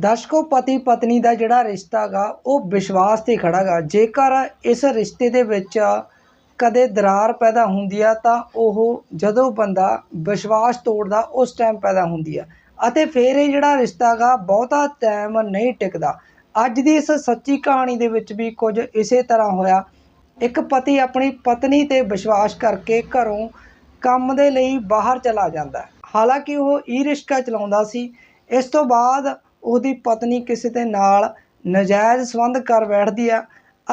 ਦਰਸ਼ਕੋ ਪਤੀ ਪਤਨੀ ਦਾ ਜਿਹੜਾ ਰਿਸ਼ਤਾ ਗਾ, ਉਹ ਵਿਸ਼ਵਾਸ ਤੇ ਖੜਾ ਗਾ। ਜੇਕਰ ਇਸ ਰਿਸ਼ਤੇ ਦੇ ਵਿੱਚ ਕਦੇ ਦਰਾਰ ਪੈਦਾ ਹੁੰਦੀ ਆ, ਤਾਂ ਉਹ ਜਦੋਂ ਬੰਦਾ ਵਿਸ਼ਵਾਸ ਤੋੜਦਾ, ਉਸ ਟਾਈਮ ਪੈਦਾ ਹੁੰਦੀ ਆ। ਅਤੇ ਫਿਰ ਇਹ ਜਿਹੜਾ ਰਿਸ਼ਤਾ ਗਾ, ਬਹੁਤਾ ਟਾਈਮ ਨਹੀਂ ਟਿਕਦਾ। ਅੱਜ ਦੀ ਇਸ ਸੱਚੀ ਕਹਾਣੀ ਦੇ ਵਿੱਚ ਵੀ ਕੁਝ ਇਸੇ ਤਰ੍ਹਾਂ ਹੋਇਆ। ਇੱਕ ਪਤੀ ਆਪਣੀ ਪਤਨੀ ਤੇ ਵਿਸ਼ਵਾਸ ਕਰਕੇ ਘਰੋਂ ਕੰਮ ਦੇ ਲਈ ਬਾਹਰ ਚਲਾ ਜਾਂਦਾ। ਹਾਲਾਂਕਿ ਉਹ ਈ ਰਿਕਸ਼ਾ ਚਲਾਉਂਦਾ ਸੀ। ਇਸ ਤੋਂ ਬਾਅਦ ਉਹਦੀ ਪਤਨੀ ਕਿਸੇ ਦੇ ਨਾਲ ਨਜਾਇਜ਼ ਸੰਬੰਧ ਕਰ ਬੈਠਦੀ ਆ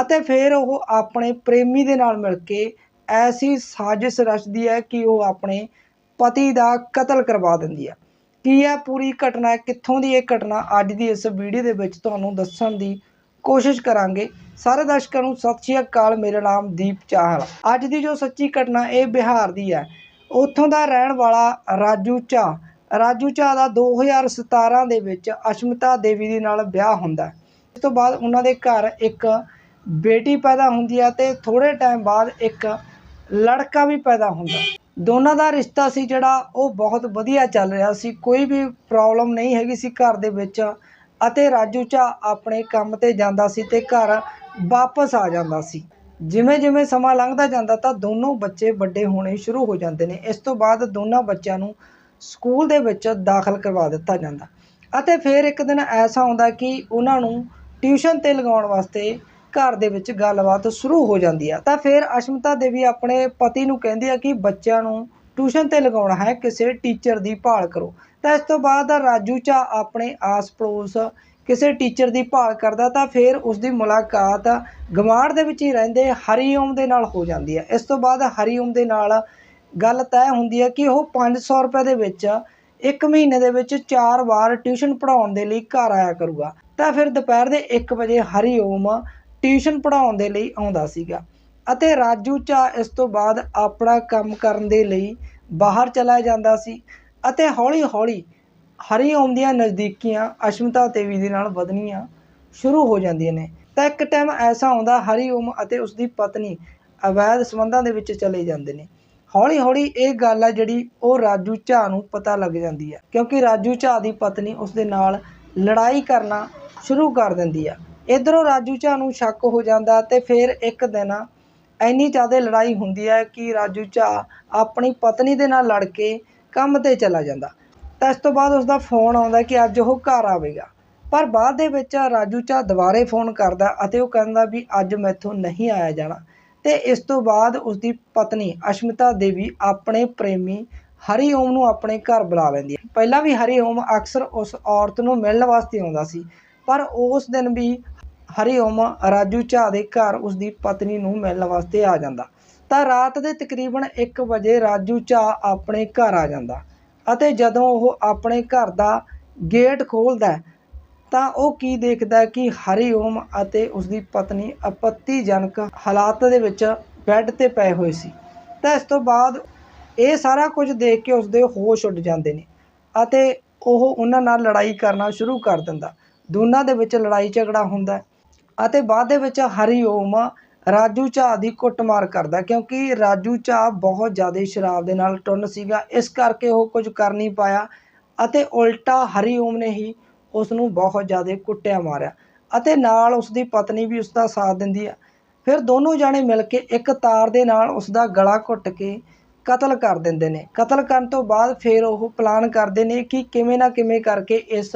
ਅਤੇ ਫਿਰ ਉਹ ਆਪਣੇ ਪ੍ਰੇਮੀ ਦੇ ਨਾਲ ਮਿਲ ਕੇ ਐਸੀ ਸਾਜ਼ਿਸ਼ ਰਚਦੀ ਹੈ ਕਿ ਉਹ ਆਪਣੇ ਪਤੀ ਦਾ ਕਤਲ ਕਰਵਾ ਦਿੰਦੀ ਆ। ਕੀ ਹੈ ਪੂਰੀ ਘਟਨਾ ਕਿੱਥੋਂ ਦੀ ਇਹ ਘਟਨਾ? ਅੱਜ ਦੀ ਇਸ ਵੀਡੀਓ ਦੇ ਵਿੱਚ ਤੁਹਾਨੂੰ ਦੱਸਣ ਦੀ ਕੋਸ਼ਿਸ਼ ਕਰਾਂਗੇ। ਸਾਰੇ ਦਰਸ਼ਕਾਂ ਨੂੰ ਸਤਿ ਸ਼੍ਰੀ ਅਕਾਲ, ਮੇਰਾ ਨਾਮ ਦੀਪ ਚਾਹਲ। ਅੱਜ ਦੀ ਜੋ ਸੱਚੀ ਘਟਨਾ ਇਹ ਬਿਹਾਰ ਦੀ ਹੈ। ਉੱਥੋਂ ਦਾ ਰਹਿਣ ਵਾਲਾ ਰਾਜੂ ਝਾ ਰਾਜੂ ਝਾ ਦਾ 2017 ਦੇ ਵਿੱਚ ਅਸ਼ਮਿਤਾ ਦੇਵੀ ਦੇ ਨਾਲ ਵਿਆਹ ਹੁੰਦਾ ਹੈ। ਇਸ ਤੋਂ ਬਾਅਦ ਉਹਨਾਂ ਦੇ ਘਰ ਇੱਕ ਬੇਟੀ ਪੈਦਾ ਹੁੰਦੀ ਹੈ ਤੇ ਥੋੜੇ ਟਾਈਮ ਬਾਅਦ ਇੱਕ ਲੜਕਾ ਵੀ ਪੈਦਾ ਹੁੰਦਾ ਦੋਨਾਂ ਦਾ ਰਿਸ਼ਤਾ ਸੀ ਜਿਹੜਾ, ਉਹ ਬਹੁਤ ਵਧੀਆ ਚੱਲ ਰਿਹਾ ਸੀ। ਕੋਈ ਵੀ ਪ੍ਰੋਬਲਮ ਨਹੀਂ ਹੈਗੀ ਸੀ ਘਰ ਦੇ ਵਿੱਚ ਅਤੇ ਰਾਜੂ ਝਾ ਆਪਣੇ ਕੰਮ ਤੇ ਜਾਂਦਾ ਸੀ ਤੇ ਘਰ ਵਾਪਸ ਆ ਜਾਂਦਾ ਸੀ। ਜਿਵੇਂ ਜਿਵੇਂ ਸਮਾਂ ਲੰਘਦਾ ਜਾਂਦਾ ਤਾਂ ਦੋਨੋਂ ਬੱਚੇ ਵੱਡੇ ਹੋਣੇ ਸ਼ੁਰੂ ਹੋ ਜਾਂਦੇ ਨੇ। ਇਸ ਤੋਂ ਬਾਅਦ ਦੋਨਾਂ ਬੱਚਿਆਂ ਨੂੰ ਸਕੂਲ ਦੇ ਵਿੱਚ ਦਾਖਲ ਕਰਵਾ ਦਿੱਤਾ ਜਾਂਦਾ। ਅਤੇ ਫਿਰ ਇੱਕ ਦਿਨ ਐਸਾ ਆਉਂਦਾ ਕਿ ਉਹਨਾਂ ਨੂੰ ਟਿਊਸ਼ਨ ਤੇ ਲਗਾਉਣ ਵਾਸਤੇ ਘਰ ਦੇ ਵਿੱਚ ਗੱਲਬਾਤ ਸ਼ੁਰੂ ਹੋ ਜਾਂਦੀ ਆ। ਤਾਂ ਫਿਰ ਅਸ਼ਮਿਤਾ ਦੇਵੀ ਆਪਣੇ ਪਤੀ ਨੂੰ ਕਹਿੰਦੀ ਆ ਕਿ ਬੱਚਿਆਂ ਨੂੰ ਟਿਊਸ਼ਨ ਤੇ ਲਗਾਉਣਾ ਹੈ, ਕਿਸੇ ਟੀਚਰ ਦੀ ਭਾਲ ਕਰੋ। ਤਾਂ ਇਸ ਤੋਂ ਬਾਅਦ ਰਾਜੂ ਝਾ ਆਪਣੇ ਆਸ ਪੜੋਸ ਕਿਸੇ ਟੀਚਰ ਦੀ ਭਾਲ ਕਰਦਾ, ਤਾਂ ਫਿਰ ਉਸ ਦੀ ਮੁਲਾਕਾਤ ਗਵਾਂਢ ਦੇ ਵਿੱਚ ਹੀ ਰਹਿੰਦੇ ਹਰੀਓਮ ਦੇ ਨਾਲ ਹੋ ਜਾਂਦੀ ਹੈ ਇਸ ਤੋਂ ਬਾਅਦ ਹਰੀਓਮ ਦੇ ਨਾਲ ਗੱਲ ਤੈਅ ਹੁੰਦੀ ਹੈ ਕਿ ਉਹ 500 ਰੁਪਏ ਦੇ ਵਿੱਚ ਇੱਕ ਮਹੀਨੇ ਦੇ ਵਿੱਚ ਚਾਰ ਵਾਰ ਟਿਊਸ਼ਨ ਪੜਾਉਣ ਦੇ ਲਈ ਘਰ ਆਇਆ ਕਰੂਗਾ। ਤਾਂ ਫਿਰ ਦੁਪਹਿਰ ਦੇ 1 ਵਜੇ ਹਰੀ ਓਮ ਟਿਊਸ਼ਨ ਪੜਾਉਣ ਦੇ ਲਈ ਆਉਂਦਾ ਸੀਗਾ ਅਤੇ ਰਾਜੂ ਝਾ ਇਸ ਤੋਂ ਬਾਅਦ ਆਪਣਾ ਕੰਮ ਕਰਨ ਦੇ ਲਈ ਬਾਹਰ ਚਲਾ ਜਾਂਦਾ ਸੀ ਅਤੇ ਹੌਲੀ-ਹੌਲੀ ਹਰੀ ਓਮ ਦੀਆਂ ਨਜ਼ਦੀਕੀਆਂ ਅਸ਼ਮਿਤਾ ਦੇਵੀ ਦੇ ਨਾਲ ਵਧਣੀਆਂ ਸ਼ੁਰੂ ਹੋ ਜਾਂਦੀਆਂ ਨੇ। ਤਾਂ ਇੱਕ ਟਾਈਮ ਐਸਾ ਆਉਂਦਾ ਹਰੀਓਮ ਅਤੇ ਉਸ ਦੀ ਪਤਨੀ ਅਵੈਧ ਸੰਬੰਧਾਂ ਦੇ ਵਿੱਚ ਚਲੇ ਜਾਂਦੇ ਨੇ। ਹੌਲੀ ਹੌਲੀ ਇਹ ਗੱਲ ਆ ਜਿਹੜੀ ਉਹ ਰਾਜੂ ਝਾ ਨੂੰ ਪਤਾ ਲੱਗ ਜਾਂਦੀ ਆ, ਕਿਉਂਕਿ ਰਾਜੂ ਝਾ ਦੀ ਪਤਨੀ ਉਸ ਦੇ ਨਾਲ ਲੜਾਈ ਕਰਨਾ ਸ਼ੁਰੂ ਕਰ ਦਿੰਦੀ ਆ। ਇਧਰੋਂ ਰਾਜੂ ਝਾ ਨੂੰ ਸ਼ੱਕ ਹੋ ਜਾਂਦਾ ਤੇ ਫਿਰ ਇੱਕ ਦਿਨ ਇੰਨੀ ਜ਼ਿਆਦਾ ਲੜਾਈ ਹੁੰਦੀ ਹੈ ਕਿ ਰਾਜੂ ਝਾ ਆਪਣੀ ਪਤਨੀ ਦੇ ਨਾਲ ਲੜ ਕੇ ਕੰਮ ਤੇ ਚਲਾ ਜਾਂਦਾ। ਤਾਂ ਇਸ ਤੋਂ ਬਾਅਦ ਉਸ ਦਾ ਫੋਨ ਆਉਂਦਾ ਕਿ ਅੱਜ ਉਹ ਘਰ ਆਵੇਗਾ। ਪਰ ਬਾਅਦ ਦੇ ਵਿੱਚ ਰਾਜੂ ਝਾ ਦੁਬਾਰੇ ਫੋਨ ਕਰਦਾ ਅਤੇ ਉਹ ਕਹਿੰਦਾ ਵੀ ਅੱਜ ਮੈਥੋਂ ਨਹੀਂ ਆਇਆ ਜਾਣਾ। ਤੇ ਇਸ ਤੋਂ ਬਾਅਦ ਉਸ ਦੀ ਪਤਨੀ ਅਸ਼ਮਿਤਾ ਦੇਵੀ ਆਪਣੇ ਪ੍ਰੇਮੀ ਹਰੀ ਓਮ ਨੂੰ ਆਪਣੇ ਘਰ ਬੁਲਾ ਲੈਂਦੀ ਹੈ। ਪਹਿਲਾਂ ਵੀ ਹਰੀ ਓਮ ਅਕਸਰ ਉਸ ਔਰਤ ਨੂੰ ਮਿਲਣ ਵਾਸਤੇ ਆਉਂਦਾ ਸੀ, ਪਰ ਉਸ ਦਿਨ ਵੀ ਹਰੀ ਓਮ ਰਾਜੂ ਝਾ ਦੇ ਘਰ ਉਸ ਦੀ ਪਤਨੀ ਨੂੰ ਮਿਲਣ ਵਾਸਤੇ ਆ ਜਾਂਦਾ। ਤਾਂ ਰਾਤ ਦੇ ਤਕਰੀਬਨ 1 ਵਜੇ ਰਾਜੂ ਝਾ ਆਪਣੇ ਘਰ ਆ ਜਾਂਦਾ ਅਤੇ ਜਦੋਂ ਉਹ ਆਪਣੇ ਘਰ ਦਾ ਗੇਟ ਖੋਲਦਾ ਤਾਂ ਉਹ ਕੀ ਦੇਖਦਾ ਕਿ ਹਰੀ ਓਮ ਅਤੇ ਉਸ ਦੀ ਪਤਨੀ ਆਪੱਤੀਜਨਕ ਹਾਲਾਤ ਦੇ ਵਿੱਚ ਬੈੱਡ ਤੇ ਪਏ ਹੋਏ ਸੀ। ਤਾਂ ਇਸ ਤੋਂ ਬਾਅਦ ਇਹ ਸਾਰਾ ਕੁਝ ਦੇਖ ਕੇ ਉਸਦੇ ਹੋਸ਼ ਉੱਡ ਜਾਂਦੇ ਨੇ ਅਤੇ ਉਹ ਉਹਨਾਂ ਨਾਲ ਲੜਾਈ ਕਰਨਾ ਸ਼ੁਰੂ ਕਰ ਦਿੰਦਾ। ਦੋਨਾਂ ਦੇ ਵਿੱਚ ਲੜਾਈ ਝਗੜਾ ਹੁੰਦਾ ਅਤੇ ਬਾਅਦ ਦੇ ਵਿੱਚ ਹਰੀ ਓਮ ਰਾਜੂ ਝਾ ਦੀ ਕੁੱਟਮਾਰ ਕਰਦਾ ਕਿਉਂਕਿ ਰਾਜੂ ਝਾ ਬਹੁਤ ਜ਼ਿਆਦਾ ਸ਼ਰਾਬ ਦੇ ਨਾਲ ਟੁੰਨ ਸੀਗਾ। ਇਸ ਕਰਕੇ ਉਹ ਕੁਝ ਕਰ ਨਹੀਂ ਪਾਇਆ ਅਤੇ ਉਲਟਾ ਹਰੀ ਓਮ ਨੇ ਹੀ ਉਸ ਨੂੰ ਬਹੁਤ ਜ਼ਿਆਦਾ ਕੁੱਟਿਆ ਮਾਰਿਆ ਅਤੇ ਨਾਲ ਉਸ ਦੀ ਪਤਨੀ ਵੀ ਉਸ ਦਾ ਸਾਥ ਦਿੰਦੀ ਆ। ਫਿਰ ਦੋਨੋਂ ਜਾਣੇ ਮਿਲ ਕੇ ਇੱਕ ਤਾਰ ਦੇ ਨਾਲ ਉਸ ਦਾ ਗਲਾ ਘੁੱਟ ਕੇ ਕਤਲ ਕਰ ਦਿੰਦੇ ਨੇ। ਕਤਲ ਕਰਨ ਤੋਂ ਬਾਅਦ ਫਿਰ ਉਹ ਪਲਾਨ ਕਰਦੇ ਨੇ ਕਿ ਕਿਵੇਂ ਨਾ ਕਿਵੇਂ ਕਰਕੇ ਇਸ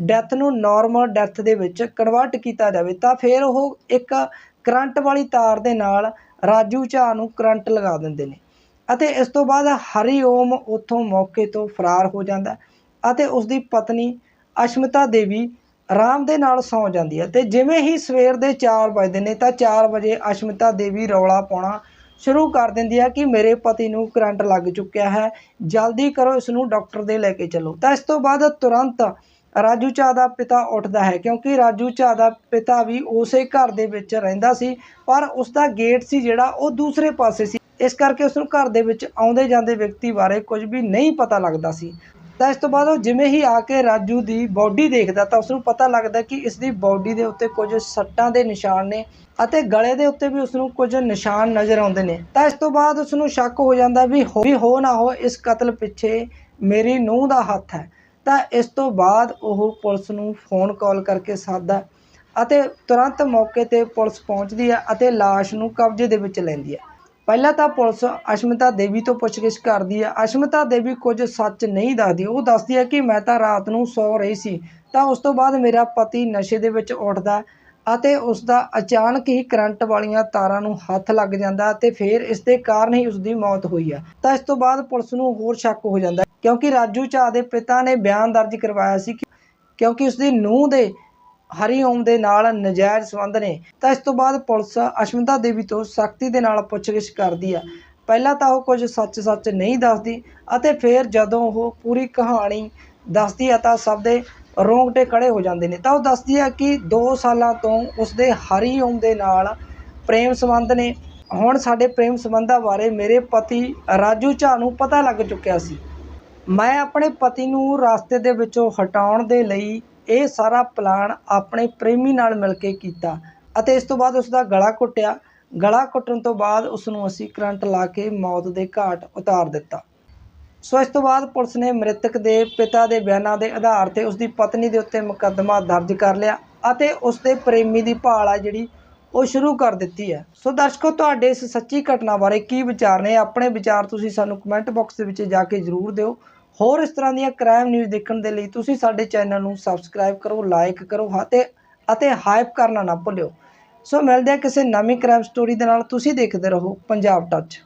ਡੈਥ ਨੂੰ ਨਾਰਮਲ ਡੈਥ ਦੇ ਵਿੱਚ ਕਨਵਰਟ ਕੀਤਾ ਜਾਵੇ। ਤਾਂ ਫਿਰ ਉਹ ਇੱਕ ਕਰੰਟ ਵਾਲੀ ਤਾਰ ਦੇ ਨਾਲ ਰਾਜੂ ਝਾ ਨੂੰ ਕਰੰਟ ਲਗਾ ਦਿੰਦੇ ਨੇ ਅਤੇ ਇਸ ਤੋਂ ਬਾਅਦ ਹਰੀ ਓਮ ਉੱਥੋਂ ਮੌਕੇ ਤੋਂ ਫਰਾਰ ਹੋ ਜਾਂਦਾ ਅਤੇ ਉਸ ਦੀ ਪਤਨੀ ਅਸ਼ਮਿਤਾ ਦੇਵੀ ਆਰਾਮ ਦੇ ਨਾਲ ਸੌਂ ਜਾਂਦੀ ਹੈ ਤੇ ਜਿਵੇਂ ਹੀ ਸਵੇਰ ਦੇ 4 ਵਜਦੇ ਨੇ ਤਾਂ 4 ਵਜੇ ਅਸ਼ਮਿਤਾ ਦੇਵੀ ਰੌਲਾ ਪਾਉਣਾ ਸ਼ੁਰੂ ਕਰ ਦਿੰਦੀ ਹੈ ਕਿ ਮੇਰੇ ਪਤੀ ਨੂੰ ਕਰੰਟ ਲੱਗ ਚੁੱਕਿਆ ਹੈ, ਜਲਦੀ ਕਰੋ ਇਸ ਨੂੰ ਡਾਕਟਰ ਦੇ ਲੈ ਕੇ ਚੱਲੋ। ਤਾਂ ਇਸ ਤੋਂ ਬਾਅਦ ਤੁਰੰਤ ਰਾਜੂ ਝਾ ਦਾ ਪਿਤਾ ਉੱਠਦਾ ਹੈ ਕਿਉਂਕਿ ਰਾਜੂ ਝਾ ਦਾ ਪਿਤਾ ਵੀ ਉਸੇ ਘਰ ਦੇ ਵਿੱਚ ਰਹਿੰਦਾ ਸੀ, ਪਰ ਉਸ ਦਾ ਗੇਟ ਸੀ ਜਿਹੜਾ ਉਹ ਦੂਸਰੇ ਪਾਸੇ ਸੀ। ਇਸ ਕਰਕੇ ਉਸ ਨੂੰ ਘਰ ਦੇ ਵਿੱਚ ਆਉਂਦੇ ਜਾਂਦੇ ਵਿਅਕਤੀ ਬਾਰੇ ਕੁਝ ਵੀ ਨਹੀਂ ਪਤਾ ਲੱਗਦਾ ਸੀ। ਤਾਂ ਇਸ ਤੋਂ ਬਾਅਦ ਉਹ ਜਿਵੇਂ ਹੀ ਆ ਕੇ ਰਾਜੂ ਦੀ ਬਾਡੀ ਦੇਖਦਾ ਤਾਂ ਉਸ ਨੂੰ ਪਤਾ ਲੱਗਦਾ ਕਿ ਇਸ ਦੀ ਬਾਡੀ ਦੇ ਉੱਤੇ ਕੁਝ ਸੱਟਾਂ ਦੇ ਨਿਸ਼ਾਨ ਨੇ ਅਤੇ ਗਲੇ ਦੇ ਉੱਤੇ ਵੀ ਉਸ ਨੂੰ ਕੁਝ ਨਿਸ਼ਾਨ ਨਜ਼ਰ ਆਉਂਦੇ ਨੇ। ਤਾਂ ਇਸ ਤੋਂ ਬਾਅਦ ਉਸ ਨੂੰ ਸ਼ੱਕ ਹੋ ਜਾਂਦਾ ਵੀ ਹੋ ਵੀ ਹੋ ਨਾ ਹੋ, ਇਸ ਕਤਲ ਪਿੱਛੇ ਮੇਰੀ ਨੂੰਹ ਦਾ ਹੱਥ ਹੈ। ਤਾਂ ਇਸ ਤੋਂ ਬਾਅਦ ਉਹ ਪੁਲਿਸ ਨੂੰ ਫੋਨ ਕਾਲ ਕਰਕੇ ਸੱਦਦਾ ਅਤੇ ਤੁਰੰਤ ਮੌਕੇ ਤੇ ਪੁਲਿਸ ਪਹੁੰਚਦੀ ਹੈ ਅਤੇ ਲਾਸ਼ ਨੂੰ ਕਬਜ਼ੇ ਦੇ ਵਿੱਚ ਲੈਂਦੀ ਹੈ। ਪਹਿਲਾਂ ਤਾਂ ਪੁਲਿਸ ਅਸ਼ਮਿਤਾ ਦੇਵੀ ਤੋਂ ਪੁੱਛਗਿੱਛ ਕਰਦੀ ਹੈ ਅਸ਼ਮਿਤਾ ਦੇਵੀ ਕੁਝ ਸੱਚ ਨਹੀਂ ਦੱਸਦੀ। ਉਹ ਦੱਸਦੀ ਹੈ ਕਿ ਮੈਂ ਤਾਂ ਰਾਤ ਨੂੰ ਸੌ ਰਹੀ ਸੀ, ਤਾਂ ਉਸ ਤੋਂ ਬਾਅਦ ਮੇਰਾ ਪਤੀ ਨਸ਼ੇ ਦੇ ਵਿੱਚ ਉੱਠਦਾ ਅਤੇ ਉਸ ਦਾ ਅਚਾਨਕ ਹੀ ਕਰੰਟ ਵਾਲੀਆਂ ਤਾਰਾਂ ਨੂੰ ਹੱਥ ਲੱਗ ਜਾਂਦਾ ਅਤੇ ਫਿਰ ਇਸ ਦੇ ਕਾਰਨ ਹੀ ਉਸ ਦੀ ਮੌਤ ਹੋਈ ਹੈ ਤਾਂ ਇਸ ਤੋਂ ਬਾਅਦ ਪੁਲਿਸ ਨੂੰ ਹੋਰ ਸ਼ੱਕ ਹੋ ਜਾਂਦਾ, ਕਿਉਂਕਿ ਰਾਜੂ ਝਾ ਦੇ ਪਿਤਾ ਨੇ ਬਿਆਨ ਦਰਜ ਕਰਵਾਇਆ ਸੀ ਕਿਉਂਕਿ ਉਸ ਦੀ ਨੂੰਹ ਦੇ ਹਰੀ ਓਮ ਦੇ ਨਾਲ ਨਜਾਇਜ਼ ਸੰਬੰਧ ਨੇ, ਤਾਂ ਇਸ ਤੋਂ ਬਾਅਦ ਪੁਲਿਸ ਅਸ਼ਮਿਤਾ ਦੇਵੀ ਤੋਂ ਸਖਤੀ ਦੇ ਨਾਲ ਪੁੱਛਗਿੱਛ ਕਰਦੀ ਆ। ਪਹਿਲਾਂ ਤਾਂ ਉਹ ਕੁਝ ਸੱਚ-ਸੱਚ ਨਹੀਂ ਦੱਸਦੀ ਅਤੇ ਫਿਰ ਜਦੋਂ ਉਹ ਪੂਰੀ ਕਹਾਣੀ ਦੱਸਦੀ ਆ ਤਾਂ ਸਭ ਦੇ ਰੋਂਗਟੇ ਖੜੇ ਹੋ ਜਾਂਦੇ ਨੇ। ਤਾਂ ਉਹ ਦੱਸਦੀ ਆ ਕਿ 2 ਸਾਲਾਂ ਤੋਂ ਉਸਦੇ ਹਰੀ ਓਮ ਦੇ ਨਾਲ ਪ੍ਰੇਮ ਸੰਬੰਧ ਨੇ। ਹੁਣ ਸਾਡੇ ਪ੍ਰੇਮ ਸੰਬੰਧਾਂ ਬਾਰੇ ਮੇਰੇ ਪਤੀ ਰਾਜੂ ਝਾ ਨੂੰ ਪਤਾ ਲੱਗ ਚੁੱਕਿਆ ਸੀ। ਮੈਂ ਆਪਣੇ ਪਤੀ ਨੂੰ ਰਸਤੇ ਦੇ ਵਿੱਚੋਂ ਹਟਾਉਣ ਦੇ ਲਈ ਇਹ ਸਾਰਾ ਪਲਾਨ ਆਪਣੇ ਪ੍ਰੇਮੀ ਨਾਲ ਮਿਲ ਕੇ ਕੀਤਾ ਅਤੇ ਇਸ ਤੋਂ ਬਾਅਦ ਉਸ ਦਾ ਗਲਾ ਘੁੱਟਿਆ। ਗਲਾ ਘੁੱਟਣ ਤੋਂ ਬਾਅਦ ਉਸ ਨੂੰ ਅਸੀਂ ਕਰੰਟ ਲਾ ਕੇ ਮੌਤ ਦੇ ਘਾਟ ਉਤਾਰ ਦਿੱਤਾ। ਸੋ ਇਸ ਤੋਂ ਬਾਅਦ ਪੁਲਿਸ ਨੇ ਮ੍ਰਿਤਕ ਦੇ ਪਿਤਾ ਦੇ ਬਿਆਨਾਂ ਦੇ ਆਧਾਰ ਤੇ ਉਸ ਦੀ ਪਤਨੀ ਦੇ ਉੱਤੇ ਮੁਕੱਦਮਾ ਦਰਜ ਕਰ ਲਿਆ ਅਤੇ ਉਸ ਦੇ ਪ੍ਰੇਮੀ ਦੀ ਭਾਲ ਆ ਜਿਹੜੀ ਉਹ ਸ਼ੁਰੂ ਕਰ ਦਿੱਤੀ ਹੈ। ਸੋ ਦਰਸ਼ਕੋ, ਤੁਹਾਡੇ ਇਸ ਸੱਚੀ ਘਟਨਾ ਬਾਰੇ ਕੀ ਵਿਚਾਰ ਨੇ? ਆਪਣੇ ਵਿਚਾਰ ਤੁਸੀਂ ਸਾਨੂੰ ਕਮੈਂਟ ਬਾਕਸ ਦੇ ਵਿੱਚ ਜਾ ਕੇ ਜ਼ਰੂਰ ਦਿਓ। ਹੋਰ ਇਸ ਤਰ੍ਹਾਂ ਦੀਆਂ ਕ੍ਰਾਈਮ ਨਿਊਜ਼ ਦੇਖਣ ਦੇ ਲਈ ਤੁਸੀਂ ਸਾਡੇ ਚੈਨਲ ਨੂੰ ਸਬਸਕ੍ਰਾਈਬ ਕਰੋ ਲਾਈਕ ਕਰੋ ਅਤੇ ਅਤੇ ਹਾਈਪ ਕਰਨਾ ਨਾ ਭੁੱਲਿਓ। ਸੋ ਮਿਲਦੇ ਹਾਂ ਕਿਸੇ ਨਵੀਂ ਕ੍ਰਾਈਮ ਸਟੋਰੀ ਦੇ ਨਾਲ। ਤੁਸੀਂ ਦੇਖਦੇ ਰਹੋ ਪੰਜਾਬ ਟੱਚ